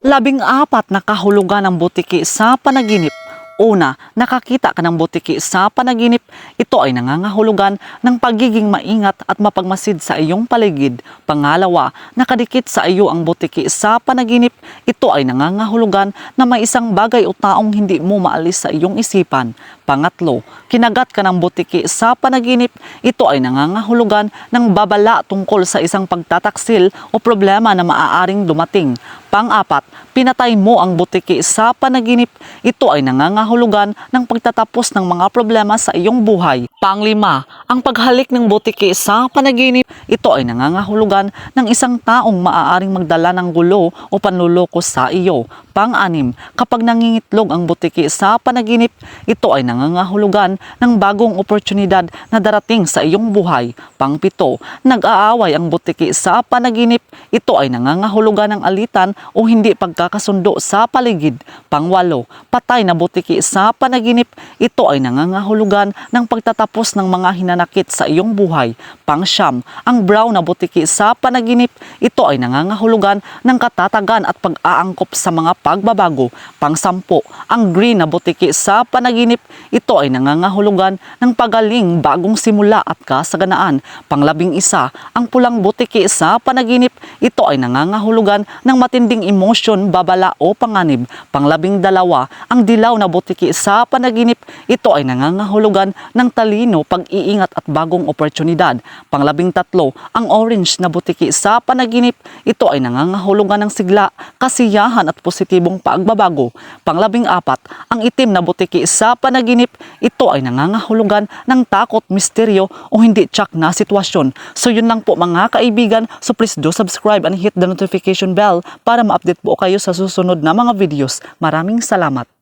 Labing apat na kahulugan ng butiki sa panaginip. Una, nakakita ka ng butiki sa panaginip. Ito ay nangangahulugan ng pagiging maingat at mapagmasid sa iyong paligid. Pangalawa, nakadikit sa iyo ang butiki sa panaginip. Ito ay nangangahulugan na may isang bagay o taong hindi mo maalis sa iyong isipan. Pangatlo, kinagat ka ng butiki sa panaginip. Ito ay nangangahulugan ng babala tungkol sa isang pagtataksil o problema na maaaring dumating. Pang-apat, pinatay mo ang butiki sa panaginip. Ito ay nangangahulugan ng pagtatapos ng mga problema sa iyong buhay. Panglima, ang paghalik ng butiki sa panaginip. Ito ay nangangahulugan ng isang taong maaaring magdala ng gulo o panluloko sa iyo. Pang-anim, kapag nangingitlog ang butiki sa panaginip, ito ay nangangahulugan ng bagong oportunidad na darating sa iyong buhay. Pang-pito, nag-aaway ang butiki sa panaginip. Ito ay nangangahulugan ng alitan o hindi pagkakasundo sa paligid. Pangwalo, patay na butiki sa panaginip. Ito ay nangangahulugan ng pagtatapos ng mga hinanakit sa iyong buhay. Pangsyam, ang brown na butiki sa panaginip. Ito ay nangangahulugan ng katatagan at pag-aangkop sa mga pagbabago. Pangsampo, ang green na butiki sa panaginip. Ito ay nangangahulugan ng pagaling, bagong simula at kasaganaan. Panglabing isa, ang pulang butiki sa panaginip. Ito ay nangangahulugan ng matinding emosyon, babala o panganib. Panglabing dalawa, ang dilaw na butiki sa panaginip. Ito ay nangangahulugan ng talino, pag-iingat at bagong oportunidad. Panglabing tatlo, ang orange na butiki sa panaginip. Ito ay nangangahulugan ng sigla, kasiyahan at positibong pagbabago. Panglabing apat, ang itim na butiki sa panaginip. Ito ay nangangahulugan ng takot, misteryo o hindi tsak na sitwasyon. So yun lang po mga kaibigan. So please do subscribe and hit the notification bell para ma-update po kayo sa susunod na mga videos. Maraming salamat.